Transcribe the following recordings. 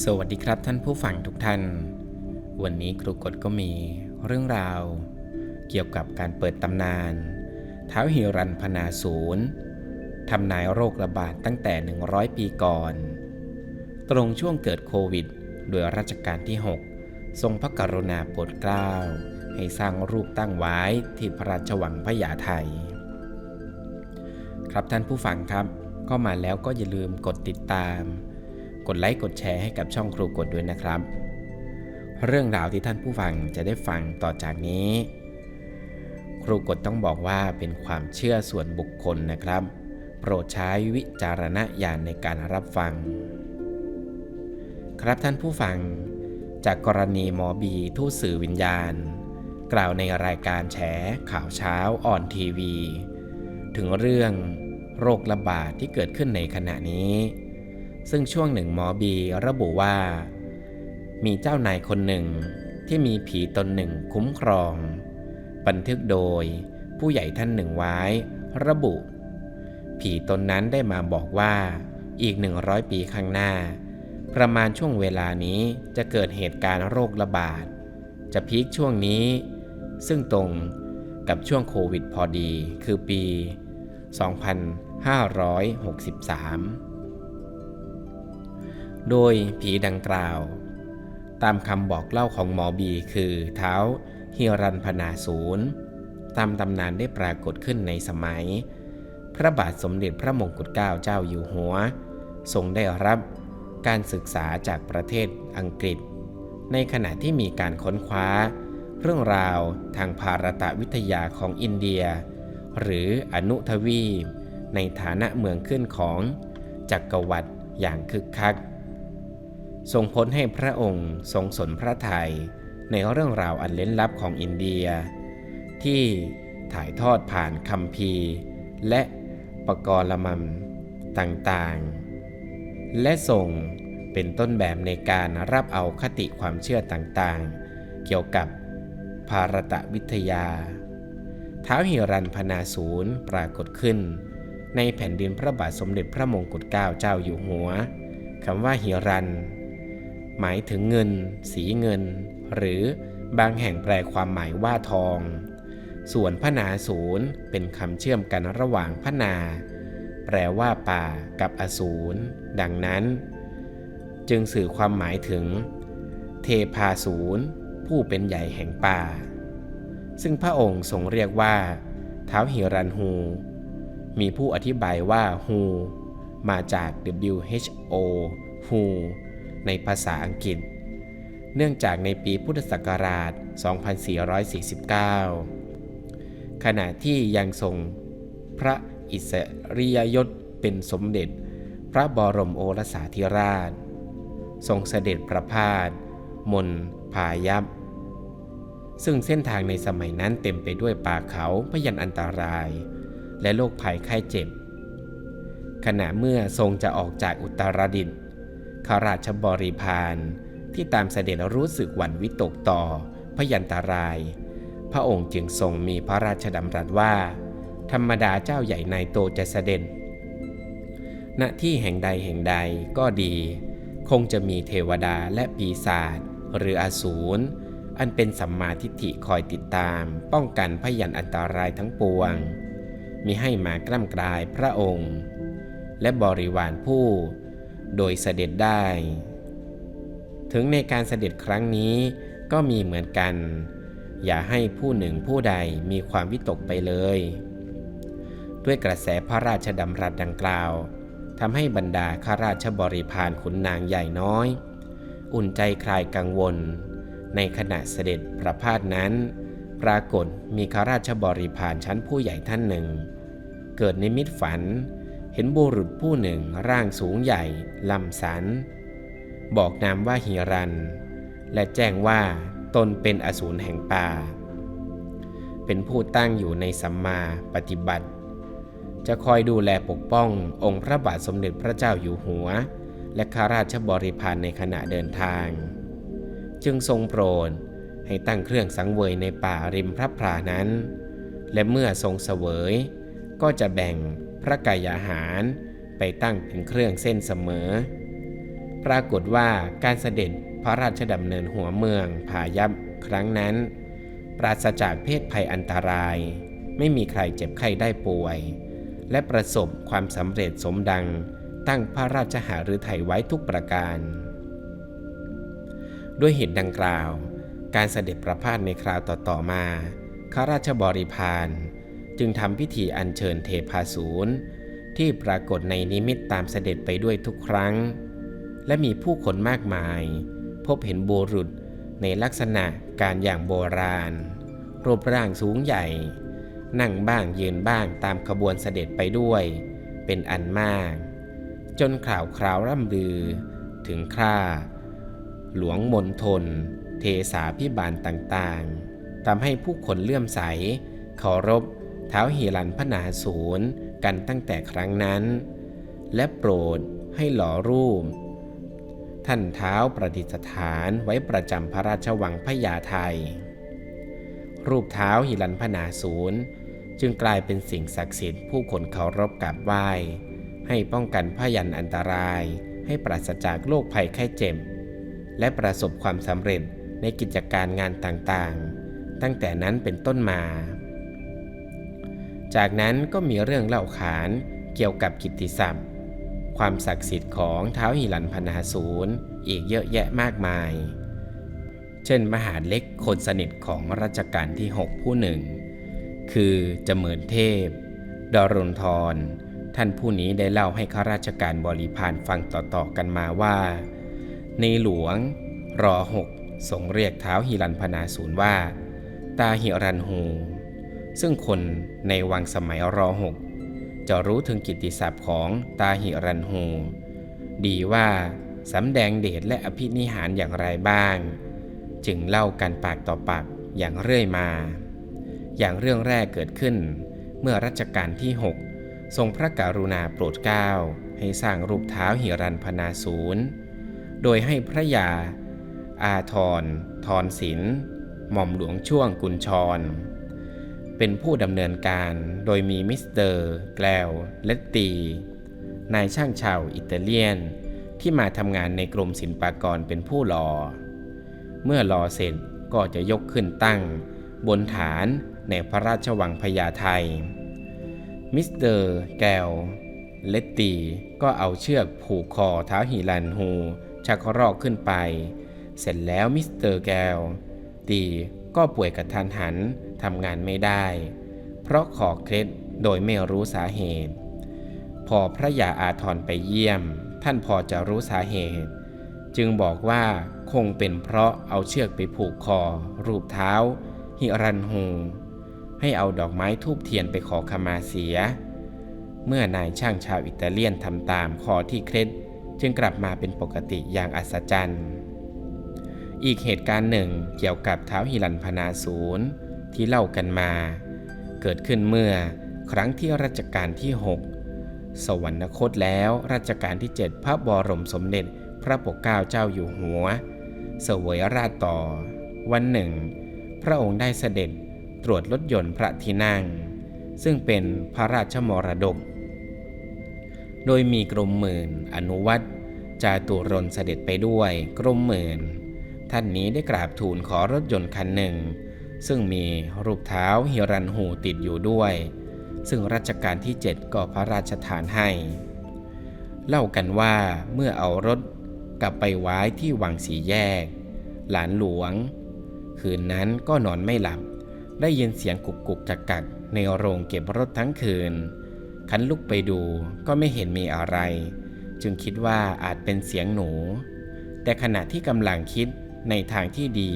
สวัสดีครับท่านผู้ฟังทุกท่าน วันนี้ครูกฎก็มีเรื่องราว เกี่ยวกับการเปิดตำนานเท้าวฮิรันพนาศูนย์ทำนายโรคระบาดตั้งแต่ 100 ปีก่อน ตรงช่วงเกิดโควิด โดยรัชกาลที่ 6 ทรงพระกรุณาโปรดเกล้า ให้สร้างรูปตั้งไว้ที่พระราชวังพญาไทย ครับท่านผู้ฟังครับ ก็มาแล้วก็อย่าลืมกดติดตาม กดไลค์กดแชร์ให้กับช่องครูกดด้วยนะครับ เรื่องราวที่ท่านผู้ฟังจะได้ฟังต่อจากนี้ ครูกดต้องบอกว่าเป็นความเชื่อส่วนบุคคลนะครับ โปรดใช้วิจารณญาณในการรับฟัง ครับท่านผู้ฟัง จากกรณีหมอบีทูตสื่อวิญญาณ กล่าวในรายการแฉข่าวเช้าออนทีวี ถึงเรื่องโรคระบาดที่เกิดขึ้นในขณะนี้ ซึ่งช่วงหนึ่งหมอบีระบุว่า มีเจ้านายคนหนึ่งที่มีผีตนหนึ่งคุ้มครอง บันทึกโดยผู้ใหญ่ท่านหนึ่งไว้ ระบุ ผีตนนั้นได้มาบอกว่าอีก 100 ปีข้างหน้า ประมาณช่วงเวลานี้จะเกิดเหตุการณ์โรคระบาด จะพีคช่วงนี้ ซึ่งตรงกับช่วงโควิดพอดี คือปี 2563 โดยผีดังกล่าว ตามคำบอกเล่าของหมอบีคือเท้าฮิรันพนาศูนย์ตามตำนานได้ปรากฏขึ้นในสมัย พระบาทสมเด็จพระมงกุฎเกล้าเจ้าอยู่หัว ทรงได้รับการศึกษาจากประเทศอังกฤษ ในขณะที่มีการค้นคว้า เรื่องราวทางภารตะวิทยาของอินเดีย หรืออนุทวีปในฐานะเมืองขึ้นของจักรวรรดิอย่างคึกคัก ทรงพ้นให้พระองค์ทรงสนพระทยัยในเรื่องราวอันเล้นลับของอินเดีย ที่ถ่ายทอดผ่านคัมภีและปกรณ์มัมต่างๆ และทรงเป็นต้นแบบในการรับเอาคติความเชื่อต่างๆ เกี่ยวกับภารตะวิทยา ท้าวหิรันพนาศูนย์ปรากฏขึ้น ในแผ่นดินพระบาทสมเด็จพระมงกุฎเกล้าเจ้าอยู่หัวคำว่าหิรัน หมายถึงเงิน สีเงิน หรือบางแห่งแปลความหมายว่าทอง ส่วนพนาศูนย์เป็นคำเชื่อมกันระหว่างพนา แปลว่าป่ากับอสูรดังนั้น จึงสื่อความหมายถึง เทพาศูนย์ผู้เป็นใหญ่แห่งป่า ซึ่งพระองค์ทรงเรียกว่าเท้าหิรันฮู มีผู้อธิบายว่าฮูมาจาก WHO WHO ในภาษาอังกฤษ เนื่องจากในปีพุทธศักราช 2449 ขณะที่ยังทรงพระอิสริยยศเป็นสมเด็จ พระบรมโอรสาธิราช ทรงเสด็จประพาสมนพายัพซึ่งเส้นทางในสมัยนั้นเต็มไปด้วยป่าเขาพยันอันตราย และโรคภัยไข้เจ็บ ขณะเมื่อทรงจะออกจากอุตรดิตถ์ ข้าราชบริพารที่ตามเสด็จรู้สึกหวั่นวิตกต่อพยันตราย พระองค์จึงทรงมีพระราชดำรัสว่า ธรรมดาเจ้าใหญ่นายโตจะเสด็จ ณ ที่แห่งใดแห่งใดก็ดี คงจะมีเทวดาและปีศาจหรืออสูร อันเป็นสัมมาทิฏฐิคอยติดตาม ป้องกันพยันอันตรายทั้งปวงมีให้มากล้ำกลายพระองค์ และบริวารผู้ โดยเสด็จได้ ถึงในการเสด็จครั้งนี้ก็มีเหมือนกัน อย่าให้ผู้หนึ่งผู้ใดมีความวิตกไปเลย ด้วยกระแสพระราชดำรัสดังกล่าวทำให้บรรดาข้าราชบริพารขุนนางใหญ่น้อย อุ่นใจคลายกังวล ในขณะเสด็จประพาสนั้น ปรากฏมีข้าราชบริพารชั้นผู้ใหญ่ท่านหนึ่ง เกิดในมิตรฝัน เห็นบุรุษผู้หนึ่งร่างสูงใหญ่ลำสัน บอกนามว่าฮิรัน และแจ้งว่าตนเป็นอสูรแห่งป่า เป็นผู้ตั้งอยู่ในสัมมาปฏิบัติ จะคอยดูแลปกป้ององค์พระบาทสมเด็จพระเจ้าอยู่หัว และข้าราชบริพารในขณะเดินทาง จึงทรงโปรดให้ตั้งเครื่องสังเวยในป่าริมพระพรานั้น และเมื่อทรงเสวยก็จะแบ่ง พระกายาหาร ไปตั้งเป็นเครื่องเส้นเสมอ ปรากฏว่าการเสด็จพระราชดำเนินหัวเมืองผายับครั้งนั้น ปราศจากเพศภัยอันตราย ไม่มีใครเจ็บไข้ได้ป่วย และประสบความสำเร็จสมดังตั้งพระราชหฤทัยไว้ทุกประการ ด้วยเหตุดังกล่าว การเสด็จประพาสในคราวต่อๆมา ข้าราชบริพาร จึงทำพิธีอัญเชิญเทพาสูรที่ปรากฏในนิมิตตามเสด็จไปด้วยทุกครั้ง และมีผู้คนมากมาย พบเห็นบุรุษในลักษณะการอย่างโบราณ รูปร่างสูงใหญ่ นั่งบ้างยืนบ้างตามขบวนเสด็จไปด้วย เป็นอันมาก จนข่าวคราวร่ำลือ ถึงคราหลวงมนทน เทสาพิบาลต่างๆทำให้ผู้คนเลื่อมใสเคารพ ท้าหิรันพนาศูนย์กันตั้งแต่ครั้งนั้น และโปรดให้หล่อรูป ท่านเท้าประดิษฐานไว้ประจำพระราชวังพญาไทย รูปเท้าหิรันพนาศูนย์จึงกลายเป็นสิ่งศักดิ์สิทธิ์ผู้คนเคารพกราบไหว้ ให้ป้องกันพยันอันตราย ให้ปราศจากโรคภัยไข้เจ็บ และประสบความสำเร็จในกิจการงานต่างๆ ตั้งแต่นั้นเป็นต้นมา จากนั้นก็มีเรื่องเล่าขานเกี่ยวกับกิตติศัพท์ ความศักดิ์สิทธิ์ของเท้าหิรันพนาศูนย์อีกเยอะแยะมากมาย เช่นมหาเล็กคนสนิทของรัชกาลที่ 6 ผู้หนึ่ง คือจเมินเทพ ดรนทร ท่านผู้นี้ได้เล่าให้ข้าราชการบริพารฟังต่อๆกันมาว่า ในหลวงรอหกทรงเรียกเท้าหิรันพนาศูนย์ว่า ตาหิรันหู ซึ่งคนในวังสมัยรอหกจะรู้ถึงกิตติศัพท์ของตาหิรันหูดีว่าสำแดงเดชและอภินิหารอย่างไรบ้าง จึงเล่ากันปากต่อปากอย่างเรื่อยมา อย่างเรื่องแรกเกิดขึ้น เมื่อรัชกาลที่6ทรงพระกรุณาโปรดเกล้าให้สร้างรูปเท้าหิรันพนาศูนย์โดยให้พระยา อาทรทรศิลหม่อมหลวงช่วงกุญชร เป็นผู้ดำเนินการโดยมีมิสเตอร์แกลวเลตตีนายช่างชาวอิตาเลียน ที่มาทำงานในกรมศิลปากรเป็นผู้หลอ่อเมื่อหล่อเสร็จก็จะยกขึ้นตั้ง บนฐานในพระราชวังพญาไทมิสเตอร์แกลเลตตีก็เอาเชือกผูกคอเท้าหิรันฮูชักรอกขึ้นไป เสร็จแล้วมิสเตอร์แกลตี ก็ป่วยกระทันหันทำงานไม่ได้ เพราะขอเคล็ดโดยไม่รู้สาเหตุ พอพระยาอาทรไปเยี่ยม ท่านพอจะรู้สาเหตุ จึงบอกว่าคงเป็นเพราะเอาเชือกไปผูกคอ รูปเท้า หิรันฮูให้เอาดอกไม้ทูบเทียนไปขอขมาเสีย เมื่อนายช่างชาวอิตาเลียนทำตามคอที่เคล็ด จึงกลับมาเป็นปกติอย่างอัศจรรย์ อีกเหตุการณ์หนึ่งเกี่ยวกับเท้าหิรันพนาศูนย์ที่เล่ากันมา เกิดขึ้นเมื่อครั้งที่รัชกาลที่ 6 สวรรคตแล้วรัชกาลที่ 7 พระบรมสมเด็จพระปกเกล้าเจ้าอยู่หัว เสวยราชต่อ วันหนึ่ง พระองค์ได้เสด็จตรวจรถยนต์พระที่นั่ง ซึ่งเป็นพระราชมรดก โดยมีกรมหมื่นอนุวัตจาตุรนเสด็จไปด้วยกรมหมื่น ท่านนี้ได้กราบทูลขอรถยนต์คันหนึ่ง ซึ่งมีรูปเท้าฮิรันหูติดอยู่ด้วย ซึ่งรัชกาลที่ 7 ก็พระราชทานให้ เล่ากันว่าเมื่อเอารถกลับไปไว้ที่วังสีแยก หลานหลวง คืนนั้นก็นอนไม่หลับ ได้ยินเสียงกุกกุกจักกักในโรงเก็บรถทั้งคืน ขันลุกไปดูก็ไม่เห็นมีอะไร จึงคิดว่าอาจเป็นเสียงหนู แต่ขณะที่กำลังคิด ในทางที่ดี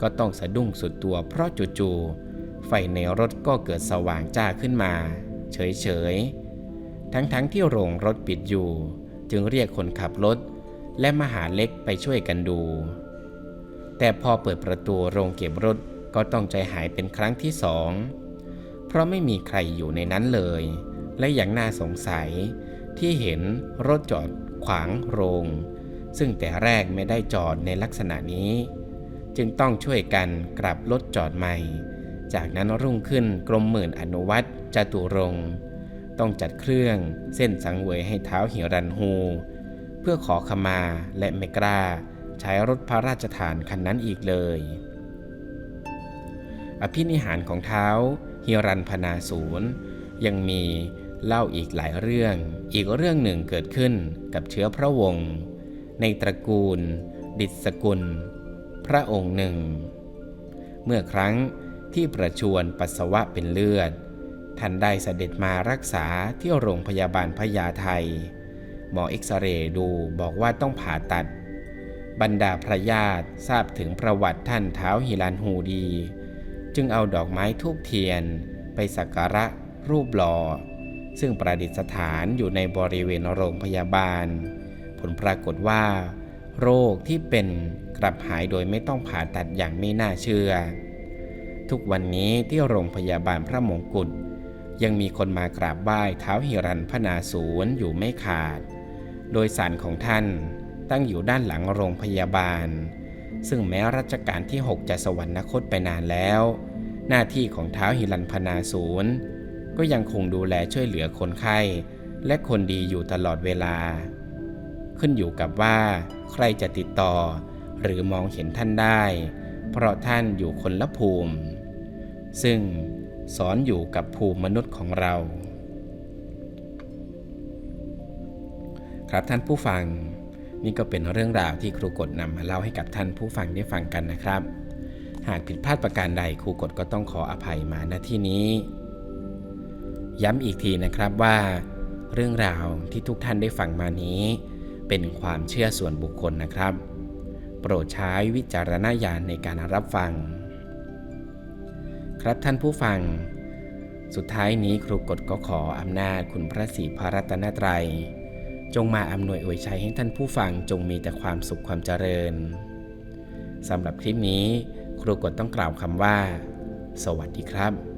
ก็ต้องสะดุ้งสุดตัวเพราะจู่ๆไฟในรถก็เกิดสว่างจ้าขึ้นมา เฉยๆ ทั้งๆทที่โรงรถปิดอยู่ จึงเรียกคนขับรถ และมหาเล็กไปช่วยกันดู แต่พอเปิดประตูโรงเก็บรถก็ต้องใจหายเป็นครั้งที่สองเพราะไม่มีใครอยู่ในนั้นเลย และอย่างน่าสงสัยที่เห็นรถจอดขวางโรง ซึ่งแต่แรกไม่ได้จอดในลักษณะนี้ จึงต้องช่วยกันกลับรถจอดใหม่ จากนั้นรุ่งขึ้นกรมหมื่นอนุวัตจตุรงค์ต้องจัดเครื่องเส้นสังเวยให้เท้าหิรันฮูเพื่อพื่อขอขมาและไม่กล้าใช้รถพระราชทานคันนั้นอีกเลย อภินิหารของเท้าฮิรันพนาศูนย์ยังมีเล่าอีกหลายเรื่อง อีกเรื่องหนึ่งเกิดขึ้นกับเชื้อพระวงศ์ ในตระกูล ดิษกุล พระองค์หนึ่ง เมื่อครั้งที่ประชวนปัสสาวะเป็นเลือด ท่านได้เสด็จมารักษาที่โรงพยาบาลพญาไทหมอเอ็กซเรย์ดูบอกว่าต้องผ่าตัด บรรดาพระญาติทราบถึงประวัติท่านเท้าฮิรันฮูดี จึงเอาดอกไม้ทูบเทียน ไปสักการะรูปหล่อซึ่งประดิษฐานอยู่ในบริเวณโรงพยาบาล ผลปรากฏว่า โรคที่เป็นกลับหายโดยไม่ต้องผ่าตัดอย่างไม่น่าเชื่อ ทุกวันนี้ที่โรงพยาบาลพระมงกุฎยังมีคนมากราบไหว้เท้าหิรันพนาศูนย์อยู่ไม่ขาด โดยสารของท่านตั้งอยู่ด้านหลังโรงพยาบาล ซึ่งแม้รัชกาลที่ 6 จะสวรรคตไปนานแล้ว หน้าที่ของเท้าหิรันพนาศูนย์ก็ยังคงดูแลช่วยเหลือคนไข้ และคนดีอยู่ตลอดเวลา ขึ้นอยู่กับว่า ใครจะติดต่อ หรือมองเห็นท่านได้ เพราะท่านอยู่คนละภูมิ ซึ่งสอนอยู่กับภูมิมนุษย์ของเรา ครับท่านผู้ฟัง นี่ก็เป็นเรื่องราวที่ครูกฎนำมาเล่าให้กับท่านผู้ฟังได้ฟังกันนะครับ หากผิดพลาดประการใดครูกฎก็ต้องขออภัยมาณที่นี้ ย้ำอีกทีนะครับว่า เรื่องราวที่ทุกท่านได้ฟังมานี้ เป็นความเชื่อส่วนบุคคลนะครับ โปรดใช้วิจารณญาณในการรับฟัง ครับท่านผู้ฟัง สุดท้ายนี้ครูกฎก็ขออำนาจคุณพระศรีพระรัตนตรัย จงมาอำนวยอวยชัยให้ท่านผู้ฟังจงมีแต่ความสุขความเจริญสำหรับคลิปนี้ ครูกฎต้องกล่าวคำว่า สวัสดีครับ